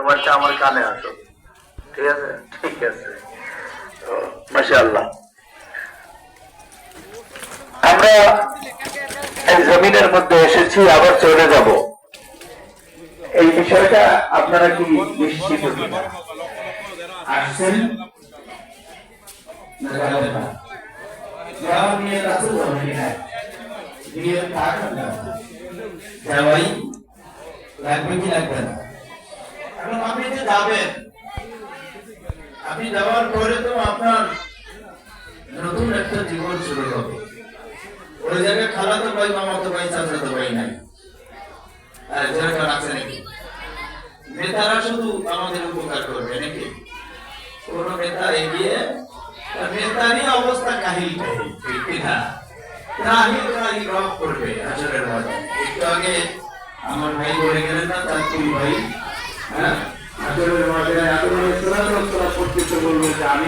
তোমারটা আমার কানে আসো। ঠিক আছে? ঠিক আছে। মাশাআল্লাহ। আমরা এই জমিনের মধ্যে এসেছি, আবার চলে যাব। এই বিষয়টা আপনারা কি নিশ্চিত আসছেন? যাওয়াই লাগবে কি লাগবে না? এখন আপনি যে যাবেন, আপনি যাওয়ার পরে তো আপনার নতুন একটা জীবন শুরু হবে। ওই জায়গায় খালাতো ভাই, মামাতো ভাই, চাচাতো ভাই নাই। আর যেরকম আছে নাকি? নেতারা শুধু আমাদের উপকার করবে নাকি? কোন নেতা এগিয়ে নেতারই অবস্থা কাহিল কাহিল কিনা রাহিল রাহিল রব করবে মধ্যে একটু আগে আমার ভাই বলে গেলেন না, তার দুই ভাই। হ্যাঁ? আসলে আমাদের এত বড় সোনার রক্তরা করতে বলব যে আমি